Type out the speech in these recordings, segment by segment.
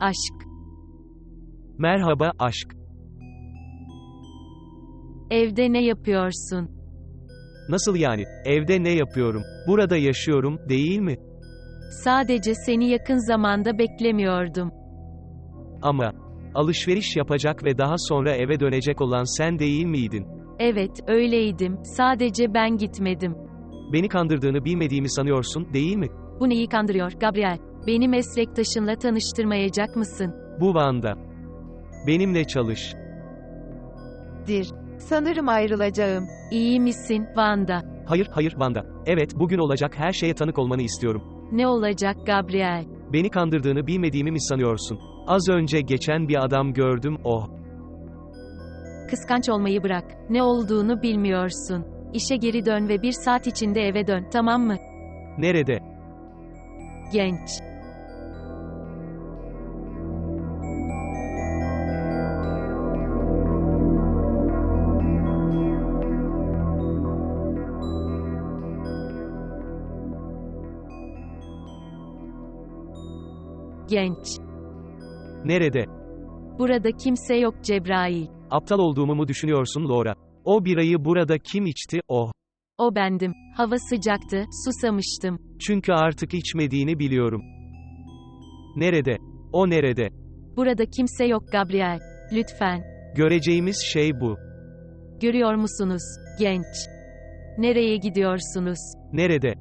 Aşk. Merhaba, aşk. Evde ne yapıyorsun? Nasıl yani? Evde ne yapıyorum? Burada yaşıyorum, değil mi? Sadece seni yakın zamanda beklemiyordum. Ama alışveriş yapacak ve daha sonra eve dönecek olan sen değil miydin? Evet, öyleydim. Sadece ben gitmedim. Beni kandırdığını bilmediğimi sanıyorsun, değil mi? Bu neyi kandırıyor, Gabriel? Beni meslektaşınla tanıştırmayacak mısın? Bu Van'da. Benimle çalış. dir. Sanırım ayrılacağım. İyi misin, Vanda? Hayır, hayır, Van'da. Evet, bugün olacak her şeye tanık olmanı istiyorum. Ne olacak Gabriel? Beni kandırdığını bilmediğimi mi sanıyorsun? Az önce geçen bir adam gördüm, oh. Kıskanç olmayı bırak. Ne olduğunu bilmiyorsun. İşe geri dön ve bir saat içinde eve dön, tamam mı? Nerede? Genç. Genç. Nerede? Burada kimse yok Cebrail. Aptal olduğumu mu düşünüyorsun Laura? O birayı burada kim içti, oh. O bendim. Hava sıcaktı, susamıştım. Çünkü artık içmediğini biliyorum. Nerede? O nerede? Burada kimse yok Gabriel. Lütfen. Göreceğimiz şey bu. Görüyor musunuz, genç? Nereye gidiyorsunuz? Nerede?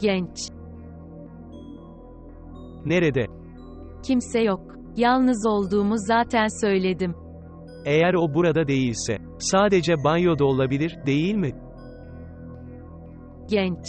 Genç. Nerede? Kimse yok. Yalnız olduğumu zaten söyledim. Eğer o burada değilse, sadece banyoda olabilir, değil mi? Genç.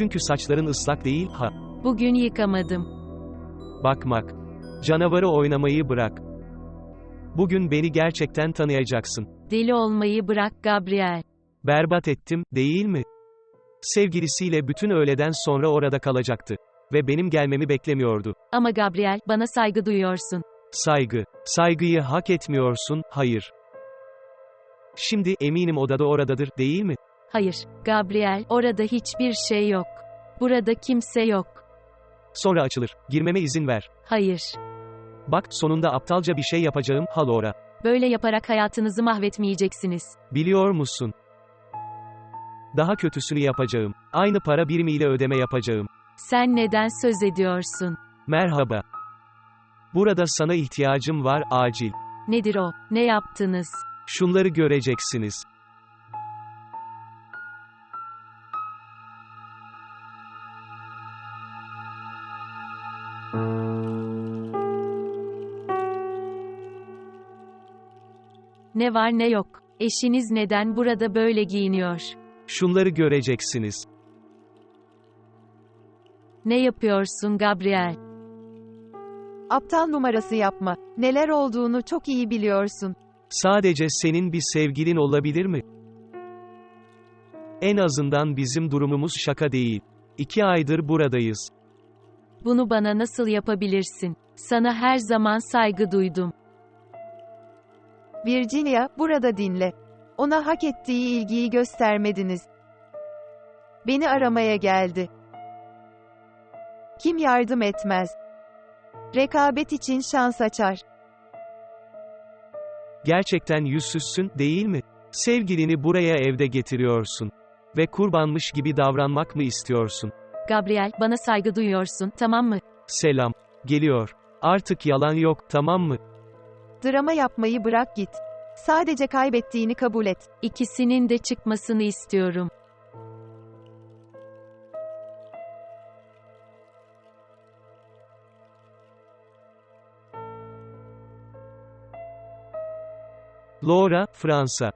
Çünkü saçların ıslak değil, ha. Bugün yıkamadım. Bakmak. Canavarı oynamayı bırak. Bugün beni gerçekten tanıyacaksın. Deli olmayı bırak Gabriel. Berbat ettim, değil mi? Sevgilisiyle bütün öğleden sonra orada kalacaktı. Ve benim gelmemi beklemiyordu. Ama Gabriel, bana saygı duyuyorsun. Saygı. Saygıyı hak etmiyorsun, hayır. Şimdi eminim odada oradadır, değil mi? Hayır, Gabriel, orada hiçbir şey yok. Burada kimse yok. Sonra açılır. Girmeme izin ver. Hayır. Bak, sonunda aptalca bir şey yapacağım, Halora. Böyle yaparak hayatınızı mahvetmeyeceksiniz. Biliyor musun? Daha kötüsünü yapacağım. Aynı para birimiyle ödeme yapacağım. Sen neden söz ediyorsun? Merhaba. Burada sana ihtiyacım var, acil. Nedir o? Ne yaptınız? Şunları göreceksiniz. Ne var ne yok. Eşiniz neden burada böyle giyiniyor? Şunları göreceksiniz. Ne yapıyorsun Gabriel? Aptal numarası yapma. Neler olduğunu çok iyi biliyorsun. Sadece senin bir sevgilin olabilir mi? En azından bizim durumumuz şaka değil. İki aydır buradayız. Bunu bana nasıl yapabilirsin? Sana her zaman saygı duydum. Virginia, burada dinle. Ona hak ettiği ilgiyi göstermediniz. Beni aramaya geldi. Kim yardım etmez? Rekabet için şans açar. Gerçekten yüzsüzsün, değil mi? Sevgilini buraya evde getiriyorsun. Ve kurbanmış gibi davranmak mı istiyorsun? Gabriel, bana saygı duyuyorsun, tamam mı? Selam. Geliyor. Artık yalan yok, tamam mı? Drama yapmayı bırak git. Sadece kaybettiğini kabul et. İkisinin de çıkmasını istiyorum. Laura, Fransa.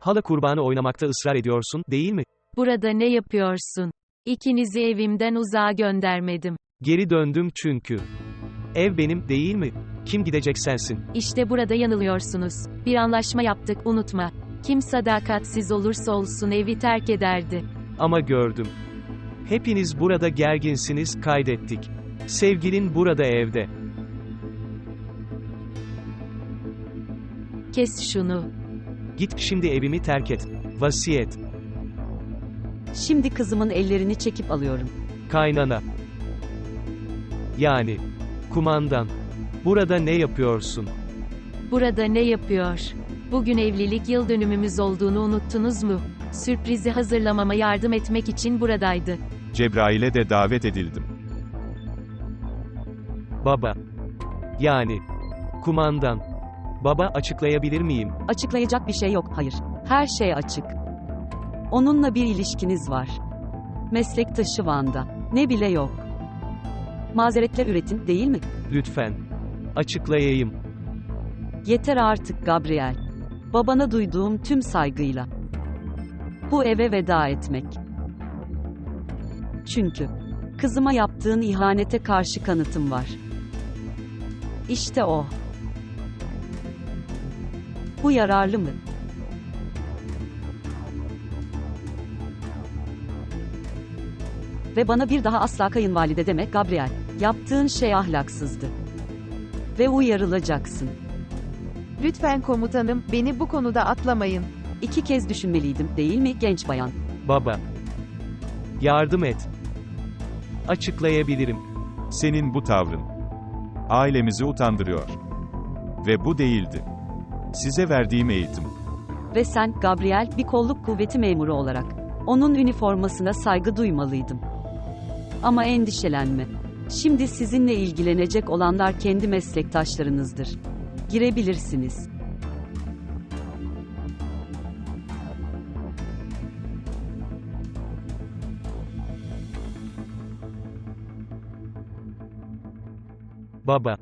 Hala kurbanı oynamakta ısrar ediyorsun, değil mi? Burada ne yapıyorsun? İkinizi evimden uzağa göndermedim. Geri döndüm çünkü. Ev benim, değil mi? Kim gidecek sensin? İşte burada yanılıyorsunuz. Bir anlaşma yaptık, unutma. Kim sadakatsiz olursa olsun evi terk ederdi. Ama gördüm. Hepiniz burada gerginsiniz, kaydettik. Sevgilin burada evde. Kes şunu. Git şimdi evimi terk et. Vasiyet. Şimdi kızımın ellerini çekip alıyorum. Kaynana. Yani. Kumandan. Burada ne yapıyorsun? Burada ne yapıyor? Bugün evlilik yıl dönümümüz olduğunu unuttunuz mu? Sürprizi hazırlamama yardım etmek için buradaydı. Cebrail'e de davet edildim. Baba. Yani. Kumandan. Baba açıklayabilir miyim? Açıklayacak bir şey yok, hayır. Her şey açık. Onunla bir ilişkiniz var. Meslektaşı Van'da. Ne bile yok. Mazeretler üretin, değil mi? Lütfen. Açıklayayım. Yeter artık Gabriel. Babana duyduğum tüm saygıyla. Bu eve veda etmek. Çünkü kızıma yaptığın ihanete karşı kanıtım var. İşte o. Bu yararlı mı? Ve bana bir daha asla kayınvalide deme Gabriel. Yaptığın şey ahlaksızdı. Ve uyarılacaksın. Lütfen komutanım, beni bu konuda atlamayın. İki kez düşünmeliydim, değil mi genç bayan? Baba. Yardım et. Açıklayabilirim. Senin bu tavrın ailemizi utandırıyor. Ve bu değildi. Size verdiğim eğitim. Ve sen, Gabriel, bir kolluk kuvveti memuru olarak. Onun üniformasına saygı duymalıydım. Ama endişelenme. Şimdi sizinle ilgilenecek olanlar kendi meslektaşlarınızdır. Girebilirsiniz. Baba.